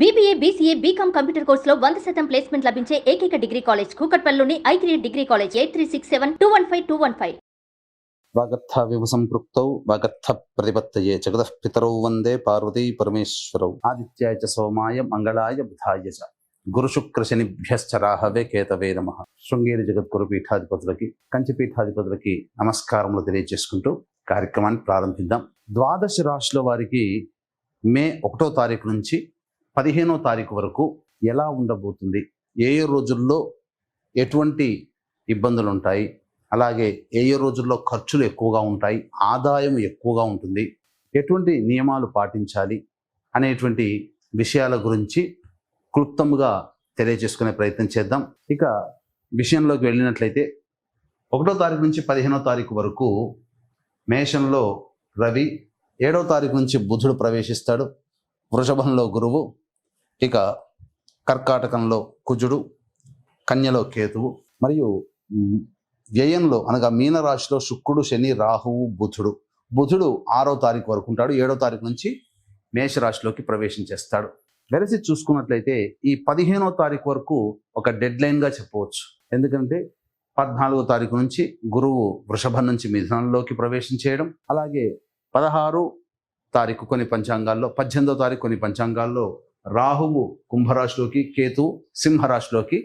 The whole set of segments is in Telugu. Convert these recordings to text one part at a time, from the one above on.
బీబీఏ బీసీఏ బీకామ్ కంప్యూటర్ కోర్సులో వంద శాతం ప్లేస్మెంట్ లభించే ఏకైక degree college కూకట్పల్లిలోని I degree college eight three six seven two one five two one five వాగర్థ వివ సంపృక్తౌ వాగర్థ ప్రతిపత్తయే జగతః పితరౌ వందే పార్వతీ పరమేశ్వరౌ. ఆదిత్యాయ చ సోమాయ మంగళాయ బుధాయ చ. గురు శుక్ర శనిభ్యశ్చ రాహవే కేతవే నమ. శృంగేరి జగద్గురు పీఠాధిపతులకి కంచి పీఠాధిపతులకి నమస్కారములు తెలియజేసుకుంటూ కార్యక్రమాన్ని ప్రారంభిద్దాం. ద్వాదశ రాశుల వారికి మే ఒకటో తారీఖు నుంచి పదిహేనో తారీఖు వరకు ఎలా ఉండబోతుంది? ఏ ఏ రోజుల్లో ఎటువంటి ఇబ్బందులు ఉంటాయి అలాగే ఏ ఏ రోజుల్లో ఖర్చులు ఎక్కువగా ఉంటాయి? ఆదాయం ఎక్కువగా ఉంటుంది. ఎటువంటి నియమాలు పాటించాలి? అనేటువంటి విషయాల గురించి క్లుప్తంగా తెలియజేసుకునే ప్రయత్నం చేద్దాం. ఇక విషయంలోకి వెళ్ళినట్లయితే ఒకటో తారీఖు నుంచి పదిహేనో తారీఖు వరకు మేషంలో రవి ఏడో తారీఖు నుంచి బుధుడు ప్రవేశిస్తాడు. వృషభంలో గురువు ఇక కర్కాటకంలో కుజుడు కన్యలో కేతువు మరియు వ్యయంలో అనగా మీనరాశిలో శుక్రుడు శని రాహువు బుధుడు. బుధుడు ఆరో తారీఖు వరకు ఉంటాడు. ఏడో తారీఖు నుంచి మేషరాశిలోకి ప్రవేశం చేస్తాడు. వెరసి చూసుకున్నట్లయితే ఈ పదిహేనో తారీఖు వరకు ఒక డెడ్ లైన్గా చెప్పవచ్చు. ఎందుకంటే పద్నాలుగో తారీఖు నుంచి గురువు వృషభం నుంచి మిథునంలోకి ప్రవేశం చేయడం అలాగే పదహారు తారీఖు కొన్ని పంచాంగాల్లో పద్దెనిమిదో తారీఖు కొన్ని పంచాంగాల్లో రాహువు కుంభరాశిలోకి కేతు సింహరాశిలోకి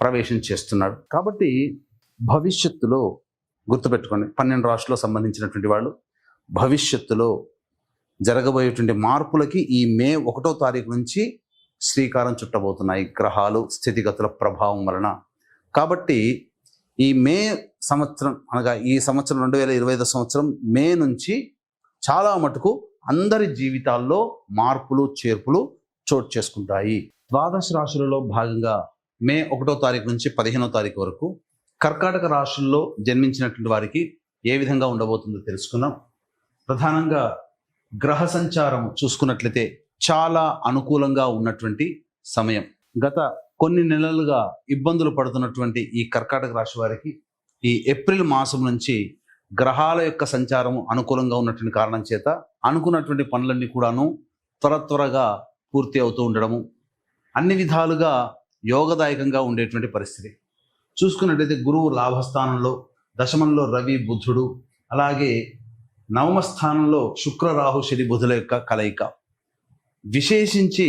ప్రవేశం చేస్తున్నాడు. కాబట్టి భవిష్యత్తులో గుర్తుపెట్టుకోండి పన్నెండు రాష్ట్రాల్లో సంబంధించినటువంటి వాళ్ళు భవిష్యత్తులో జరగబోయేటువంటి మార్పులకి ఈ మే ఒకటో తారీఖు నుంచి శ్రీకారం చుట్టబోతున్నాయి గ్రహాలు స్థితిగతుల ప్రభావం వలన. కాబట్టి ఈ మే సంవత్సరం అనగా ఈ సంవత్సరం రెండు వేల ఇరవై ఐదు సంవత్సరం మే నుంచి చాలా మటుకు అందరి జీవితాల్లో మార్పులు చేర్పులు చోటు చేసుకుంటాయి. ద్వాదశ రాశులలో భాగంగా మే ఒకటో తారీఖు నుంచి పదిహేనో తారీఖు వరకు కర్కాటక రాశుల్లో జన్మించినటువంటి వారికి ఏ విధంగా ఉండబోతుందో తెలుసుకుందాం. ప్రధానంగా గ్రహ సంచారం చూసుకున్నట్లయితే చాలా అనుకూలంగా ఉన్నటువంటి సమయం. గత కొన్ని నెలలుగా ఇబ్బందులు పడుతున్నటువంటి ఈ కర్కాటక రాశి వారికి ఈ ఏప్రిల్ మాసం నుంచి గ్రహాల యొక్క సంచారం అనుకూలంగా ఉన్నటువంటి కారణం చేత అనుకున్నటువంటి పనులన్నీ కూడాను త్వర త్వరగా పూర్తి అవుతూ ఉండడము అన్ని విధాలుగా యోగదాయకంగా ఉండేటువంటి పరిస్థితి. చూసుకున్నట్లయితే గురువు లాభస్థానంలో దశమంలో రవి బుద్ధుడు అలాగే నవమ స్థానంలో శుక్ర రాహు శని బుధుల యొక్క కలయిక. విశేషించి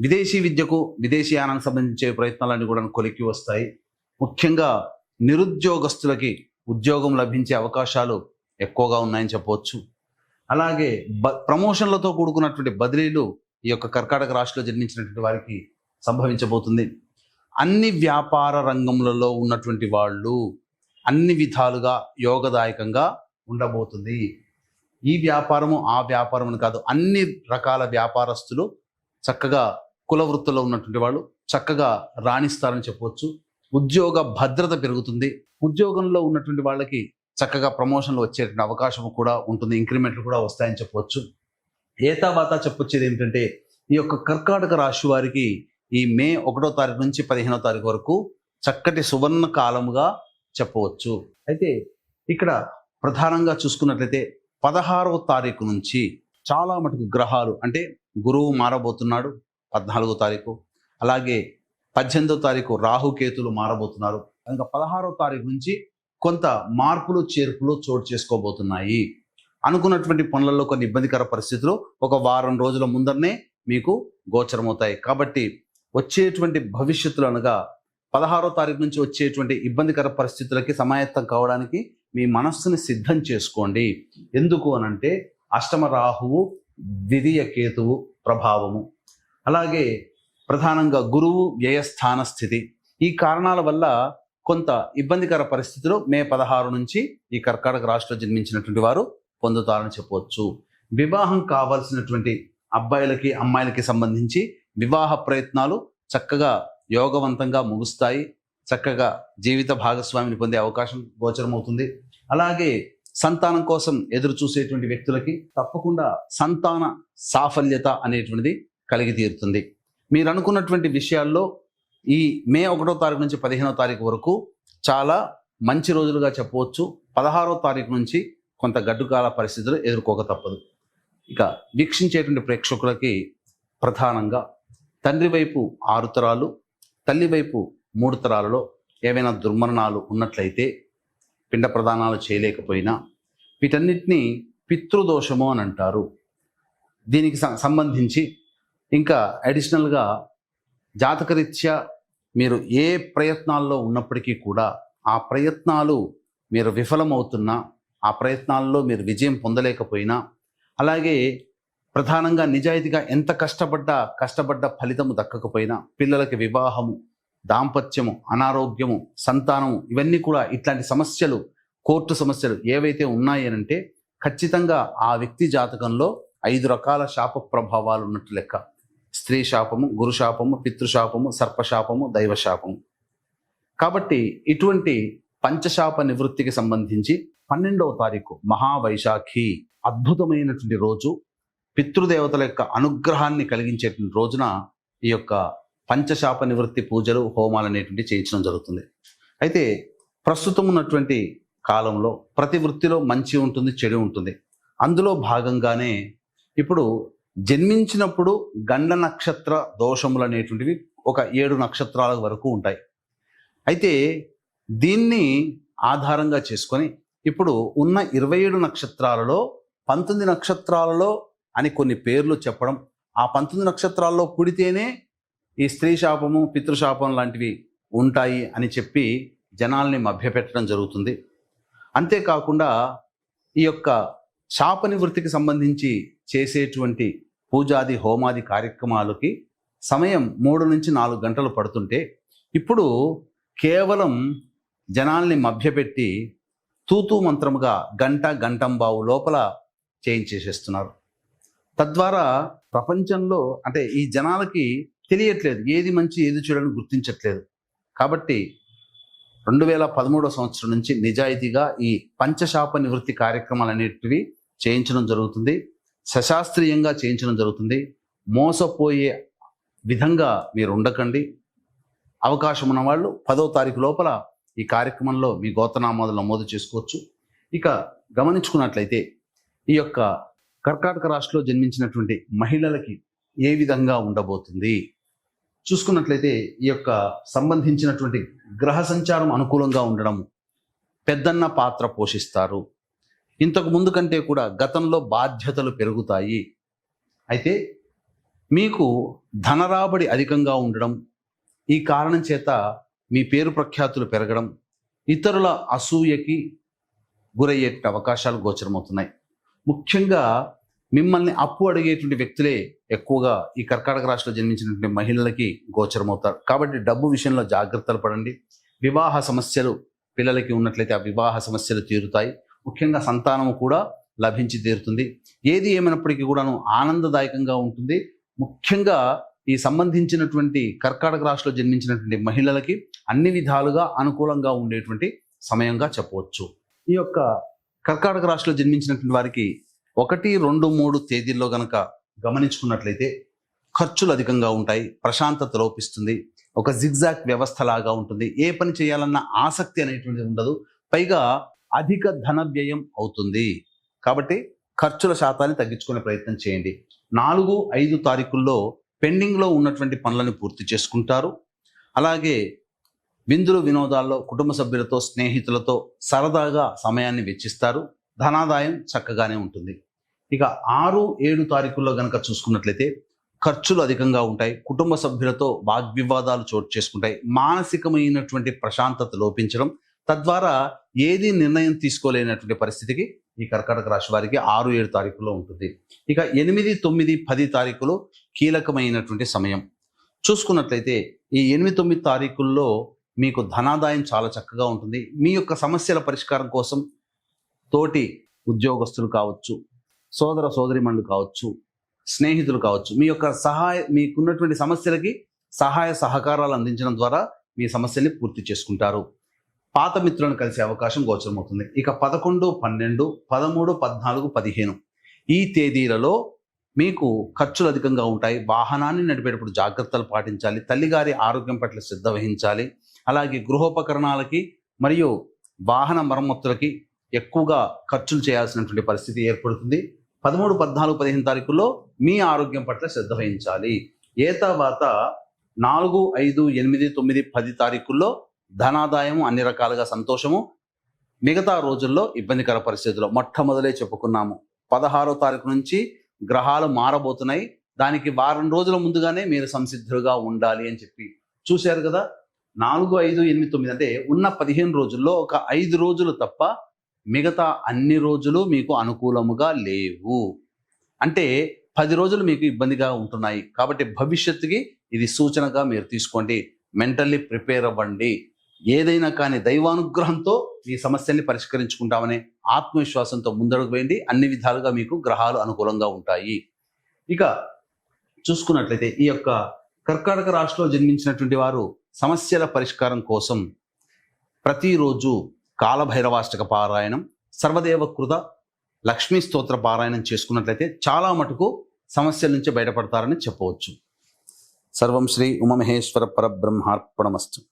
విదేశీ విద్యకు విదేశీయానానికి సంబంధించే ప్రయత్నాలన్నీ కూడా కొలిక్కి వస్తాయి. ముఖ్యంగా నిరుద్యోగస్తులకి ఉద్యోగం లభించే అవకాశాలు ఎక్కువగా ఉన్నాయని చెప్పవచ్చు. అలాగే బ ప్రమోషన్లతో కూడుకున్నటువంటి బదిలీలు ఈ యొక్క కర్కాటక రాశిలో జన్మించినటువంటి వారికి సంభవించబోతుంది. అన్ని వ్యాపార రంగములలో ఉన్నటువంటి వాళ్ళు అన్ని విధాలుగా యోగదాయకంగా ఉండబోతుంది. ఈ వ్యాపారము ఆ వ్యాపారము అని కాదు అన్ని రకాల వ్యాపారస్తులు చక్కగా కుల వృత్తిలో ఉన్నటువంటి వాళ్ళు చక్కగా రాణిస్తారని చెప్పవచ్చు. ఉద్యోగ భద్రత పెరుగుతుంది. ఉద్యోగంలో ఉన్నటువంటి వాళ్ళకి చక్కగా ప్రమోషన్లు వచ్చేటువంటి అవకాశం కూడా ఉంటుంది ఇంక్రిమెంట్లు కూడా వస్తాయని చెప్పవచ్చు. ఏతావాత చెప్పొచ్చేది ఏమిటంటే ఈ యొక్క కర్కాటక రాశి వారికి ఈ మే ఒకటో తారీఖు నుంచి పదిహేనో తారీఖు వరకు చక్కటి సువర్ణ కాలముగా చెప్పవచ్చు. అయితే ఇక్కడ ప్రధానంగా చూసుకున్నట్లయితే పదహారవ తారీఖు నుంచి చాలా మటుకు గ్రహాలు అంటే గురువు మారబోతున్నాడు పద్నాలుగో తారీఖు అలాగే పద్దెనిమిదో తారీఖు రాహుకేతులు మారబోతున్నారు. ఇంకా పదహారో తారీఖు నుంచి కొంత మార్పులు చేర్పులు చోటు చేసుకోబోతున్నాయి. అనుకున్నటువంటి పనులలో కొన్ని ఇబ్బందికర పరిస్థితులు ఒక వారం రోజుల ముందరనే మీకు గోచరమవుతాయి. కాబట్టి వచ్చేటువంటి భవిష్యత్తులో అనగా పదహారో తారీఖు నుంచి వచ్చేటువంటి ఇబ్బందికర పరిస్థితులకి సమాయత్తం కావడానికి మీ మనస్సుని సిద్ధం చేసుకోండి. ఎందుకు అనంటే అష్టమ రాహువు ద్వితీయ కేతువు ప్రభావము. అలాగే ప్రధానంగా గురువు వ్యయస్థాన స్థితి. ఈ కారణాల వల్ల కొంత ఇబ్బందికర పరిస్థితులు మే పదహారు నుంచి ఈ కర్కాటక రాష్ట్రంలో జన్మించినటువంటి వారు పొందుతారని చెప్పవచ్చు. వివాహం కావాల్సినటువంటి అబ్బాయిలకి అమ్మాయిలకి సంబంధించి వివాహ ప్రయత్నాలు చక్కగా యోగవంతంగా ముగుస్తాయి. చక్కగా జీవిత భాగస్వామిని పొందే అవకాశం గోచరమవుతుంది. అలాగే సంతానం కోసం ఎదురు చూసేటువంటి వ్యక్తులకి తప్పకుండా సంతాన సాఫల్యత అనేటువంటిది కలిగి తీరుతుంది. మీరు అనుకున్నటువంటి విషయాల్లో ఈ మే ఒకటో తారీఖు నుంచి పదిహేనో తారీఖు వరకు చాలా మంచి రోజులుగా చెప్పవచ్చు. పదహారో తారీఖు నుంచి కొంత గడ్డుకాల పరిస్థితులు ఎదుర్కోక తప్పదు. ఇక వీక్షించేటువంటి ప్రేక్షకులకి ప్రధానంగా తండ్రి వైపు ఆరు తరాలు తల్లి వైపు మూడు తరాలలో ఏవైనా దుర్మరణాలు ఉన్నట్లయితే పిండ ప్రదానాలు చేయలేకపోయినా వీటన్నిటినీ పితృదోషము అని అంటారు. దీనికి సంబంధించి ఇంకా అడిషనల్గా జాతకరీత్యా మీరు ఏ ప్రయత్నాల్లో ఉన్నప్పటికీ కూడా ఆ ప్రయత్నాలు మీరు విఫలమవుతున్నా ఆ ప్రయత్నాల్లో మీరు విజయం పొందలేకపోయినా అలాగే ప్రధానంగా నిజాయితీగా ఎంత కష్టపడ్డా కష్టపడ్డ ఫలితము దక్కకపోయినా పిల్లలకి వివాహము దాంపత్యము అనారోగ్యము సంతానము ఇవన్నీ కూడా ఇట్లాంటి సమస్యలు కోర్టు సమస్యలు ఏవైతే ఉన్నాయనంటే ఖచ్చితంగా ఆ వ్యక్తి జాతకంలో ఐదు రకాల శాప ప్రభావాలు ఉన్నట్టు లెక్క. స్త్రీ శాపము గురు శాపము పితృశాపము సర్పశాపము దైవశాపము కాబట్టి ఇటువంటి పంచశాప నివృత్తికి సంబంధించి పన్నెండవ తారీఖు మహావైశాఖి అద్భుతమైనటువంటి రోజు. పితృదేవతల యొక్క అనుగ్రహాన్ని కలిగించేటువంటి రోజున ఈ యొక్క పంచశాప నివృత్తి పూజలు హోమాలు అనేటువంటి చేయించడం జరుగుతుంది. అయితే ప్రస్తుతం ఉన్నటువంటి కాలంలో ప్రతి వృత్తిలో మంచి ఉంటుంది చెడు ఉంటుంది. అందులో భాగంగానే ఇప్పుడు జన్మించినప్పుడు గండ నక్షత్ర దోషములు అనేటువంటివి ఒక ఏడు నక్షత్రాల వరకు ఉంటాయి. అయితే దీన్ని ఆధారంగా చేసుకొని ఇప్పుడు ఉన్న ఇరవై ఏడు నక్షత్రాలలో పంతొమ్మిది నక్షత్రాలలో అని కొన్ని పేర్లు చెప్పడం ఆ పంతొమ్మిది నక్షత్రాల్లో పుడితేనే ఈ స్త్రీ శాపము పితృశాపం లాంటివి ఉంటాయి అని చెప్పి జనాల్ని మభ్యపెట్టడం జరుగుతుంది. అంతేకాకుండా ఈ యొక్క శాప నివృత్తికి సంబంధించి చేసేటువంటి పూజాది హోమాది కార్యక్రమాలకి సమయం మూడు నుంచి నాలుగు గంటలు పడుతుంటే ఇప్పుడు కేవలం జనాల్ని మభ్యపెట్టి తూతూ మంత్రముగా గంట గంటంబావు లోపల చేయించేసేస్తున్నారు తద్వారా ప్రపంచంలో అంటే ఈ జనాలకి తెలియట్లేదు ఏది మంచి ఏది చెడని గుర్తించట్లేదు. కాబట్టి రెండు వేల పదమూడో సంవత్సరం నుంచి నిజాయితీగా ఈ పంచశాప నివృత్తి కార్యక్రమాలు అనేటివి చేయించడం జరుగుతుంది. సశాస్త్రీయంగా చేయించడం జరుగుతుంది. మోసపోయే విధంగా మీరు ఉండకండి. అవకాశం ఉన్నవాళ్ళు పదో తారీఖు లోపల ఈ కార్యక్రమంలో మీ గోతనామాదులు నమోదు చేసుకోవచ్చు. ఇక గమనించుకున్నట్లయితే ఈ యొక్క కర్కాటక రాష్ట్రంలో జన్మించినటువంటి మహిళలకి ఏ విధంగా ఉండబోతుంది? చూసుకున్నట్లయితే ఈ యొక్క సంబంధించినటువంటి గ్రహ సంచారం అనుకూలంగా ఉండడం పెద్దన్న పాత్ర పోషిస్తారు. ఇంతకు ముందు కంటే కూడా గతంలో బాధ్యతలు పెరుగుతాయి. అయితే మీకు ధనరాబడి అధికంగా ఉండడం ఈ కారణం చేత మీ పేరు ప్రఖ్యాతులు పెరగడం ఇతరుల అసూయకి గురయ్యే అవకాశాలు గోచరమవుతున్నాయి. ముఖ్యంగా మిమ్మల్ని అప్పు అడిగేటువంటి వ్యక్తులే ఎక్కువగా ఈ కర్కాటక రాశిలో జన్మించినటువంటి మహిళలకి గోచరమవుతారు. కాబట్టి డబ్బు విషయంలో జాగ్రత్తలు పడండి. వివాహ సమస్యలు పిల్లలకి ఉన్నట్లయితే ఆ వివాహ సమస్యలు తీరుతాయి. ముఖ్యంగా సంతానము కూడా లభించి తీరుతుంది. ఏది ఏమైనప్పటికీ కూడాను ఆనందదాయకంగా ఉంటుంది. ముఖ్యంగా ఈ సంబంధించినటువంటి కర్కాటక రాశిలో జన్మించినటువంటి మహిళలకి అన్ని విధాలుగా అనుకూలంగా ఉండేటువంటి సమయంగా చెప్పవచ్చు. ఈ యొక్క కర్కాటక రాశిలో జన్మించినటువంటి వారికి ఒకటి రెండు మూడు తేదీల్లో గనక గమనించుకున్నట్లయితే ఖర్చులు అధికంగా ఉంటాయి ప్రశాంతత లోపిస్తుంది ఒక జిగ్జాక్ వ్యవస్థ లాగా ఉంటుంది ఏ పని చేయాలన్న ఆసక్తి అనేటువంటిది ఉండదు పైగా అధిక ధన వ్యయం అవుతుంది. కాబట్టి ఖర్చుల శాతాన్ని తగ్గించుకునే ప్రయత్నం చేయండి. నాలుగు ఐదు తారీఖుల్లో పెండింగ్లో ఉన్నటువంటి పనులను పూర్తి చేసుకుంటారు. అలాగే విందులు వినోదాల్లో కుటుంబ సభ్యులతో స్నేహితులతో సరదాగా సమయాన్ని వెచ్చిస్తారు. ధనాదాయం చక్కగానే ఉంటుంది. ఇక ఆరు ఏడు తారీఖుల్లో గనక చూసుకున్నట్లయితే ఖర్చులు అధికంగా ఉంటాయి. కుటుంబ సభ్యులతో వాగ్వివాదాలు చోటు చేసుకుంటాయి. మానసికమైనటువంటి ప్రశాంతత లోపించడం తద్వారా ఏది నిర్ణయం తీసుకోలేనటువంటి పరిస్థితికి ఈ కర్కాటక రాశి వారికి ఆరు ఏడు తారీఖుల్లో ఉంటుంది. ఇక ఎనిమిది తొమ్మిది పది తారీఖులో కీలకమైనటువంటి సమయం. చూసుకున్నట్లయితే ఈ ఎనిమిది తొమ్మిది తారీఖుల్లో మీకు ధనాదాయం చాలా చక్కగా ఉంటుంది. మీ యొక్క సమస్యల పరిష్కారం కోసం తోటి ఉద్యోగస్తులు కావచ్చు సోదర సోదరిమణులు కావచ్చు స్నేహితులు కావచ్చు మీ యొక్క సహాయ మీకున్నటువంటి సమస్యలకి సహాయ సహకారాలు అందించడం ద్వారా మీ సమస్యల్ని పూర్తి చేసుకుంటారు. పాత మిత్రులను కలిసే అవకాశం గోచరమవుతుంది. ఇక పదకొండు పన్నెండు పదమూడు పద్నాలుగు పదిహేను. ఈ తేదీలలో మీకు ఖర్చులు అధికంగా ఉంటాయి. వాహనాన్ని నడిపేటప్పుడు జాగ్రత్తలు పాటించాలి. తల్లిగారి ఆరోగ్యం పట్ల శ్రద్ధ వహించాలి. అలాగే గృహోపకరణాలకి మరియు వాహన మరమ్మతులకి ఎక్కువగా ఖర్చులు చేయాల్సినటువంటి పరిస్థితి ఏర్పడుతుంది. పదమూడు పద్నాలుగు పదిహేను తారీఖుల్లో మీ ఆరోగ్యం పట్ల శ్రద్ధ వహించాలి. ఏ తర్వాత నాలుగు ఐదు ఎనిమిది తొమ్మిది పది తారీఖుల్లో ధనాదాయం అన్ని రకాలుగా సంతోషము. మిగతా రోజుల్లో ఇబ్బందికర పరిస్థితుల్లో మొట్టమొదలే చెప్పుకున్నాము. పదహారో తారీఖు నుంచి గ్రహాలు మారబోతున్నాయి. దానికి వారం రోజుల ముందుగానే మీరు సంసిద్ధులుగా ఉండాలి అని చెప్పి చూశారు కదా. నాలుగు ఐదు ఎనిమిది తొమ్మిది అంటే ఉన్న పదిహేను రోజుల్లో ఒక ఐదు రోజులు తప్ప మిగతా అన్ని రోజులు మీకు అనుకూలముగా లేవు. అంటే పది రోజులు మీకు ఇబ్బందిగా ఉంటున్నాయి. కాబట్టి భవిష్యత్తుకి ఇది సూచనగా మీరు తీసుకోండి. మెంటల్లీ ప్రిపేర్ అవ్వండి. ఏదైనా కానీ దైవానుగ్రహంతో ఈ సమస్యల్ని పరిష్కరించుకుంటామనే ఆత్మవిశ్వాసంతో ముందడుగు వేయండి. అన్ని విధాలుగా మీకు గ్రహాలు అనుకూలంగా ఉంటాయి. ఇక చూసుకున్నట్లయితే ఈ యొక్క కర్కాటక రాశిలో జన్మించినటువంటి వారు సమస్యల పరిష్కారం కోసం ప్రతిరోజు కాలభైరవాష్టక పారాయణం సర్వదేవకృత లక్ష్మీ స్తోత్ర పారాయణం చేసుకున్నట్లయితే చాలా మటుకు సమస్యల నుంచి బయటపడతారని చెప్పవచ్చు. సర్వం శ్రీ ఉమమహేశ్వర పరబ్రహ్మార్పణమస్తు.